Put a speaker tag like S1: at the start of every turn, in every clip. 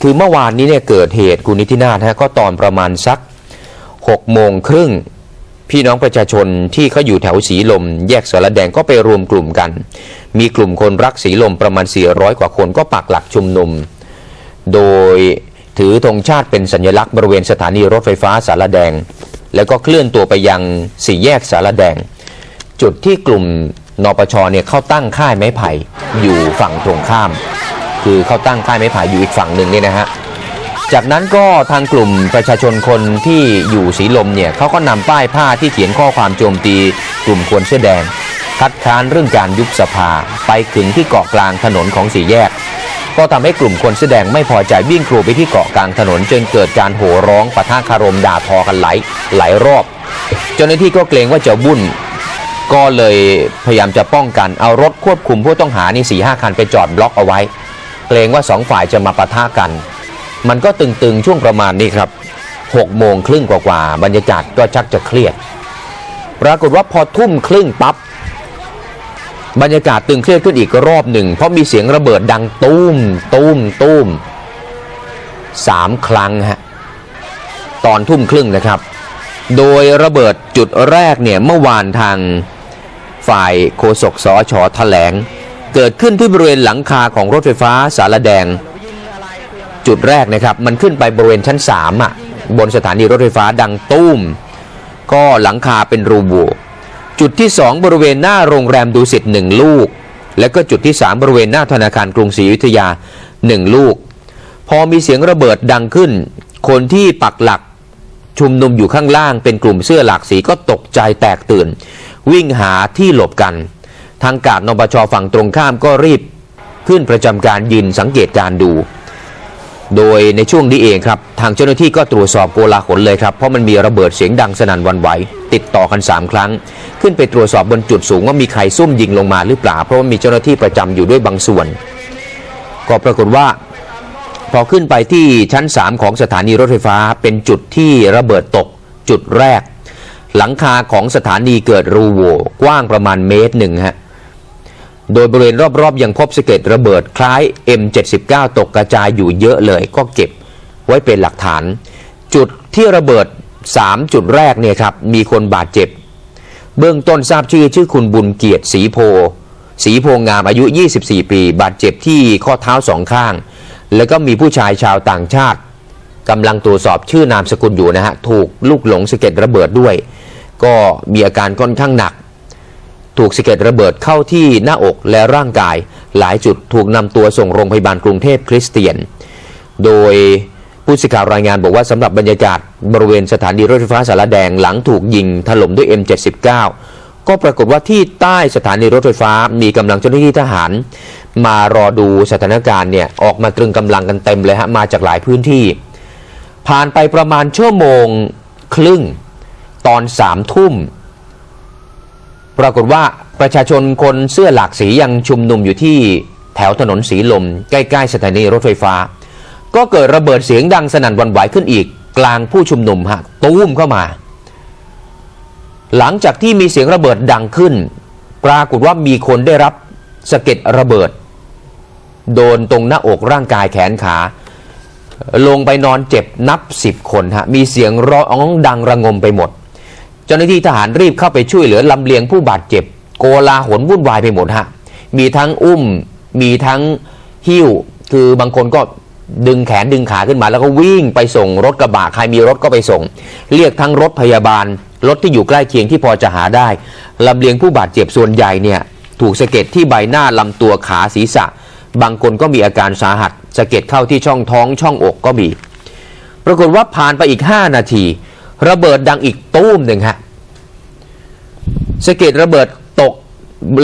S1: คือเมื่อวานนี้เนี่ยเกิดเหตุคุณนิตินาถฮะก็ตอนประมาณสัก6โมงครึ่งพี่น้องประชาชนที่เขาอยู่แถวสีลม แยกสารแดงก็ไปรวมกลุ่มกัน มีกลุ่มคนรักสีลมประมาณ 400 กว่าคนก็ปักหลักชุมนุม โดยถือธงชาติเป็นสัญลักษณ์บริเวณสถานีรถไฟฟ้าสารแดง แล้วก็เคลื่อนตัวไปยังสี่แยกสารแดง จุดที่กลุ่มนปชเนี่ยเข้าตั้งค่ายไม้ไผ่อยู่ฝั่งตรงข้าม คือเขาตั้งค่ายไม้ไผ่อยู่อีกฝั่งหนึ่งนี่นะฮะจากนั้นก็ทางกลุ่มประชาชนคนที่อยู่สีลมเนี่ยเขาก็นำป้ายผ้าที่เขียนข้อความโจมตีกลุ่มคนเสื้อแดง คัดค้านเรื่องการยุบสภา ไปขึงที่เกาะกลางถนนของสี่แยก ก็ทำให้กลุ่มคนเสื้อแดงไม่พอใจวิ่งกรูไปที่เกาะกลางถนน จนเกิดการโห่ร้องปะทะคารมด่าทอกันหลายหลายรอบ เจ้าหน้าที่ก็เกรงว่าจะวุ่นก็เลยพยายามจะป้องกันเอารถควบคุมผู้ต้องหานี่สี่ห้าคันไปจอดบล็อกเอาไว้ เกรงว่าสองฝ่ายจะมาปะทะกัน มันก็ตึงๆช่วงประมาณนี้ครับ6โมงครึ่งกว่าๆบรรยากาศก็ชักจะเครียด ปรากฏว่าพอทุ่มครึ่งปั๊บบรรยากาศตึงเครียดขึ้นอีกรอบหนึ่ง เพราะมีเสียงระเบิดดังตุ้มตุ้มตุ้มสามครั้งฮะตอนทุ่มครึ่งนะครับ โดยระเบิดจุดแรกเนี่ยเมื่อวานทางฝ่ายโฆษกสอชอแถลง เกิดขึ้นที่บริเวณหลังคาของรถไฟฟ้าสารแดง จุดแรกนะครับ มันขึ้นไปบริเวณชั้น3อะบนสถานีรถไฟฟ้าดังตุ้ม ก็หลังคาเป็นรูโหว่จุดที่ 2 บริเวณหน้าโรงแรมดูสิตหนึ่งลูก และก็จุดที่ 3 บริเวณหน้าธนาคารกรุงศรีอยุธยา 1 ลูก พอมีเสียงระเบิดดังขึ้น คนที่ปักหลักชุมนุมอยู่ข้างล่างเป็นกลุ่มเสื้อหลากสีก็ตกใจแตกตื่น วิ่งหาที่หลบกัน ทางการนปชฝั่งตรงข้ามก็รีบขึ้นประจำการยืนสังเกตการดู โดยในช่วงนี้เองครับ ทางเจ้าหน้าที่ก็ตรวจสอบโกลาหลเลยครับ เพราะมันมีระเบิดเสียงดังสนั่นวันไหว ติดต่อกัน 3 ครั้ง ขึ้นไปตรวจสอบบนจุดสูงว่ามีใครซุ่มยิงลงมาหรือเปล่า เพราะว่ามีเจ้าหน้าที่ประจำอยู่ด้วยบางส่วน ก็ปรากฏว่า พอขึ้นไปที่ชั้น 3 ของสถานีรถไฟฟ้าเป็นจุดที่ระเบิดตกจุดแรก หลังคาของสถานีเกิดรูโหว่กว้างประมาณเมตรหนึ่งฮะ โดยบริเวณรอบๆ ยังพบสะเก็ดระเบิดคล้าย M79 ตกกระจายอยู่เยอะเลยก็เก็บไว้เป็นหลักฐาน จุดที่ระเบิด 3 จุดแรกเนี่ยครับมีคนบาดเจ็บ เบื้องต้นทราบชื่อชื่อคุณบุญเกียรติศรีโพศรีโพงามอายุ 24 ปี บาดเจ็บที่ข้อเท้าสองข้าง แล้วก็มีผู้ชายชาวต่างชาติกำลังตรวจสอบชื่อนามสกุลอยู่นะฮะ ถูกลูกหลงสะเก็ดระเบิดด้วย ก็มีอาการค่อนข้างหนัก ถูกสะเก็ดระเบิดเข้าที่หน้าอกและร่างกาย หลายจุดถูกนำตัวส่งโรงพยาบาลกรุงเทพคริสเตียน โดยผู้สื่อข่าวรายงานบอกว่าสำหรับบรรยากาศบริเวณสถานีรถไฟฟ้าสารแดงหลังถูกยิงถล่มด้วย M79 ก็ปรากฏว่าที่ใต้สถานีรถไฟฟ้ามีกำลังเจ้าหน้าที่ทหาร มารอดูสถานการณ์เนี่ยออกมาตรึงกำลังกันเต็มเลยฮะมาจากหลายพื้นที่ ผ่านไปประมาณชั่วโมงครึ่งตอนสามทุ่ม ปรากฏว่าประชาชนคนเสื้อหลากสียังชุมนุมอยู่ที่แถวถนนสีลม ใกล้ๆสถานีรถไฟฟ้า ก็เกิดระเบิดเสียงดังสนั่นวันไหวขึ้นอีก กลางผู้ชุมนุมฮะตุ้มเข้ามา หลังจากที่มีเสียงระเบิดดังขึ้น ปรากฏว่ามีคนได้รับสะเก็ดระเบิด โดนตรงหน้าอกร่างกายแขนขา ลงไปนอนเจ็บนับสิบคนฮะมีเสียงร้องดังระงมไปหมด จ้าหน้าที่ทหารรีบเข้าไปช่วยเหลือลำเลียงผู้บาดเจ็บ โกลาหลวุ่นวายไปหมดฮะมีทั้งอุ้ม มีทั้งหิ้ว คือบางคนก็ดึงแขนดึงขาขึ้นมา แล้วก็วิ่งไปส่งรถกระบะใครมีรถก็ไปส่ง เรียกทั้งรถพยาบาล รถที่อยู่ใกล้เคียงที่พอจะหาได้ลำเลียงผู้บาดเจ็บส่วนใหญ่เนี่ยถูกสะเก็ดที่ใบหน้าลำตัวขาศีรษะ บางคนก็มีอาการสาหัสสะเก็ดเข้าที่ช่องท้องช่องอกก็มี ปรากฏว่าผ่านไปอีก 5 นาที ระเบิดดังอีกตู้มหนึ่งฮะ สะเก็ดระเบิดตก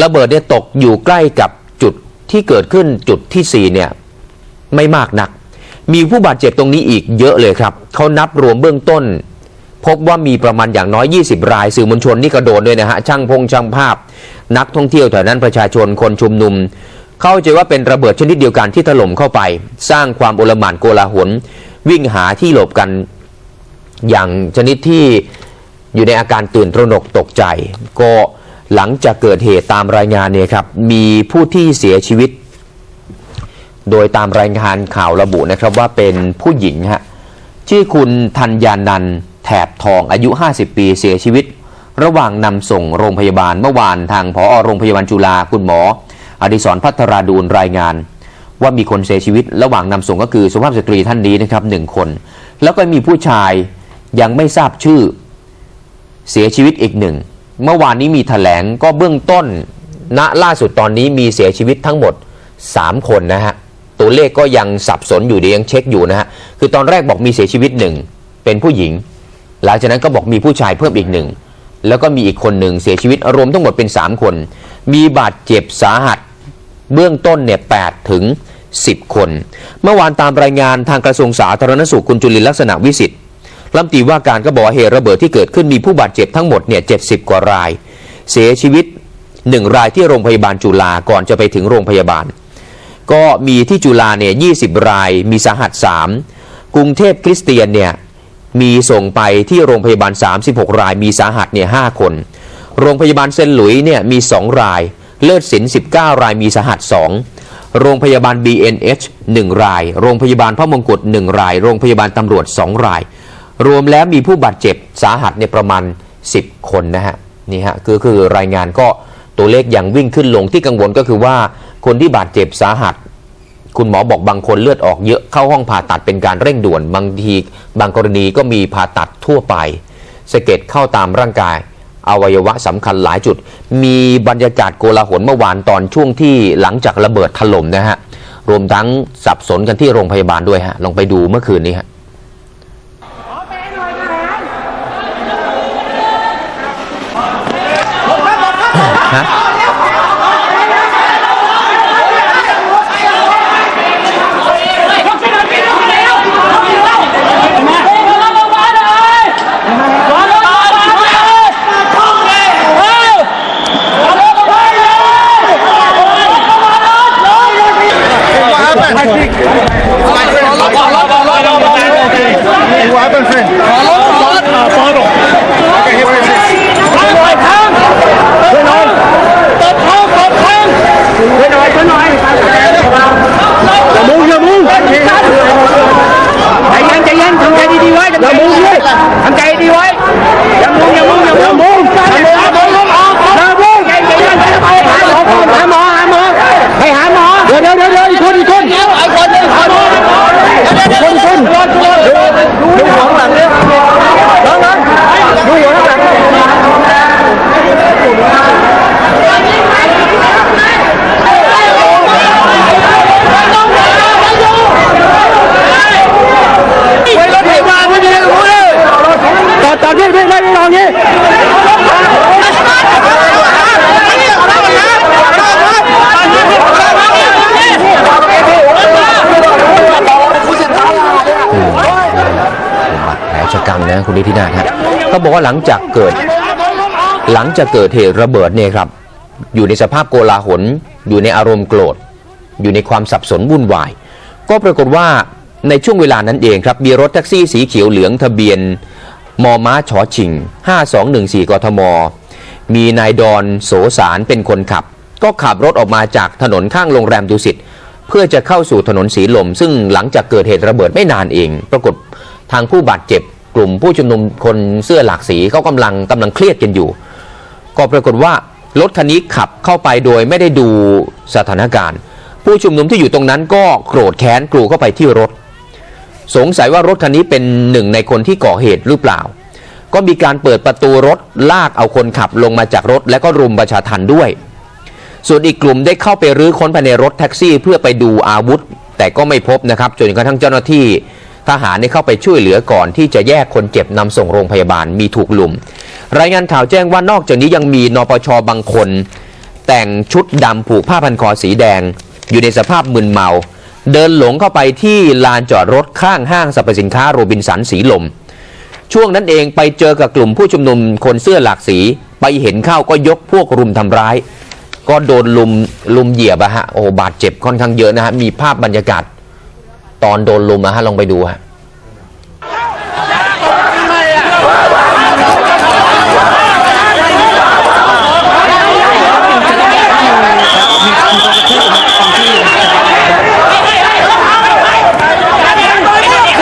S1: ระเบิดเนี่ยตกอยู่ใกล้กับจุดที่เกิดขึ้นจุดที่ 4 เนี่ย ไม่มากนัก มีผู้บาดเจ็บตรงนี้อีกเยอะเลยครับ เขานับรวมเบื้องต้น พบว่ามีประมาณอย่างน้อย 20 รายสื่อมวลชนนี่กระโดดด้วยนะฮะช่างพงช่างภาพ นักท่องเที่ยวแถวนั้นประชาชนคนชุมนุม เข้าใจว่าเป็นระเบิดชนิดเดียวกันที่ถล่มเข้าไป สร้างความโอลหม่านโกลาหลวิ่งหาที่หลบกัน อย่างชนิดที่ อยู่ในอาการตื่นตระหนกตกใจ ก็หลังจากเกิดเหตุตามรายงานเนี่ยครับมีผู้ที่เสียชีวิต โดยตามรายงานข่าวระบุนะครับว่าเป็นผู้หญิงฮะชื่อคุณธัญญานันแถบทองอายุ 50 ปีเสียชีวิต ระหว่างนำส่งโรงพยาบาลเมื่อวานทางผอโรงพยาบาลจุฬาคุณหมอ อดิศรพัทราดูลรายงาน ว่ามีคนเสียชีวิต ระหว่างนำส่งก็คือสุภาพสตรีท่านนี้นะครับหนึ่งคน แล้วก็มีผู้ชายยังไม่ทราบชื่อ เสียชีวิตอีกหนึ่ง เมื่อวานนี้มีแถลงก็เบื้องต้น ณล่าสุดตอนนี้มีเสียชีวิตทั้งหมด 3 คนนะฮะ ตัวเลขก็ยังสับสนอยู่เดี๋ยวยังเช็คอยู่นะฮะ คือตอนแรกบอกมีเสียชีวิตหนึ่งเป็นผู้หญิง หลังจากนั้นก็บอกมีผู้ชายเพิ่มอีกหนึ่งแล้วก็มีอีกคนหนึ่งเสียชีวิตรวมทั้งหมดเป็น 3 คน มีบาดเจ็บสาหัส เบื้องต้นเนี่ย8ถึง 10 คน เมื่อวานตามรายงานทางกระทรวงสาธารณสุขคุณจุลินลักษณะวิสิทธิ์ รัมตีว่าการก็บอกว่าเหตุระเบิดที่เกิดขึ้นมีผู้บาดเจ็บทั้งหมดเนี่ย70กว่าราย เสียชีวิต1รายที่โรงพยาบาลจุฬาก่อนจะไปถึงโรงพยาบาล ก็มีที่จุฬาเนี่ย20ราย มีสาหัส 3 กรุงเทพคริสเตียนเนี่ยมีส่งไปที่โรงพยาบาล 36 ราย มีสาหัสเนี่ย5คน โรงพยาบาลเซนหลุยเนี่ยมี 2 ราย เลิศศิลป์19 รายมีสาหัส 2 โรงพยาบาล BNH 1 ราย โรงพยาบาลพระมงกุฎ1ราย โรงพยาบาลตำรวจ 2 ราย รวมแล้วมีผู้บาดเจ็บสาหัสเนี่ยประมาณ 10 คนนะฮะนี่ฮะคือคือรายงานก็ตัวเลขยังวิ่งขึ้นลงที่กังวลก็คือว่าคนที่บาดเจ็บสาหัส คุณหมอบอกบางคนเลือดออกเยอะเข้าห้องผ่าตัดเป็นการเร่งด่วนบางทีบางกรณีก็มีผ่าตัดทั่วไปสะเก็ดเข้าตามร่างกายอวัยวะสำคัญหลายจุด มีบรรยากาศโกลาหลเมื่อวานตอนช่วงที่หลังจากระเบิดถล่มนะฮะรวมทั้งสับสนกันที่โรงพยาบาลด้วยฮะลองไปดูเมื่อคืนนี้ฮะ ฮะ
S2: What happened? What happened, friend? Bottle. Okay, here, where is it?
S3: อย่ามุงอย่ามุงใจเย็นใจเย็นทำใจ ดีๆไว้อย่ามุงเลยทำใจดีไว้อย่ามุงอย่ามุงอย่ามุงอย่ามุงอย่ามุงอย่ามุงใจเย็นไปหาหมอก่อนหาหมอหาหมอไปหาหมอเดี๋ยวเดี๋ยวเดี๋ยวอีกคนอีกคนไอ้คนนึงหาหมอคนคนดูหัวข้างหลังเนี่ยน้องน้องดูหัวข้างหลัง เวลาที่มาไม่มีอะไรรู้เลยต่อต่อที่พี่ไม่ได้ลองนี้
S1: บาดแผลชะกันนะ คุณนิตินาถฮะเขาบอกว่าหลังจากเกิด หลังจากเกิดเหตุระเบิดเนี่ยครับ อยู่ในสภาพโกลาหล อยู่ในอารมณ์โกรธ อยู่ในความสับสนวุ่นวาย ก็ปรากฏว่าในช่วงเวลานั้นเองครับมีรถแท็กซี่สีเขียวเหลืองทะเบียนมอม้าชอชิง 5214 กทม มีนายดอนโสสารเป็นคนขับ ก็ขับรถออกมาจากถนนข้างโรงแรมดุสิตเพื่อจะเข้าสู่ถนนสีลม ซึ่งหลังจากเกิดเหตุระเบิดไม่นานเอง ปรากฏทางผู้บาดเจ็บ กลุ่มผู้ชุมนุมคนเสื้อหลากสีเขากำลังกำลังเครียดกันอยู่ ก็ปรากฏว่ารถคันนี้ขับเข้าไปโดยไม่ได้ดูสถานการณ์ ผู้ชุมนุมที่อยู่ตรงนั้นก็โกรธแค้นกรูเข้าไปที่รถ สงสัยว่ารถคันนี้เป็นหนึ่งในคนที่ก่อเหตุหรือเปล่า ก็มีการเปิดประตูรถลากเอาคนขับลงมาจากรถ และก็รุมประชาทันด้วย ส่วนอีกกลุ่มได้เข้าไปรื้อค้นภายในรถแท็กซี่ เพื่อไปดูอาวุธ แต่ก็ไม่พบนะครับจนกระทั่งเจ้าหน้าที่ ทหารได้เข้าไปช่วยเหลือก่อนที่จะแยกคนเจ็บนำส่งโรงพยาบาลมีถูกลุม รายงานข่าวแจ้งว่านอกจากนี้ยังมีนปชบางคน แต่งชุดดำผูกผ้าพันคอสีแดง อยู่ในสภาพมึนเมา เดินหลงเข้าไปที่ลานจอดรถข้างห้างสรรพสินค้าโรบินสันสีลม ช่วงนั้นเองไปเจอกับกลุ่มผู้ชุมนุมคนเสื้อหลากสี ไปเห็นเข้าก็ยกพวกรุมทำร้าย ก็โดนลุมลุมเหยียบอะฮะโอ้บาดเจ็บค่อนข้างเยอะนะฮะมีภาพบรรยากาศ ตอนโดนลุมนะฮะลองไปดูฮะ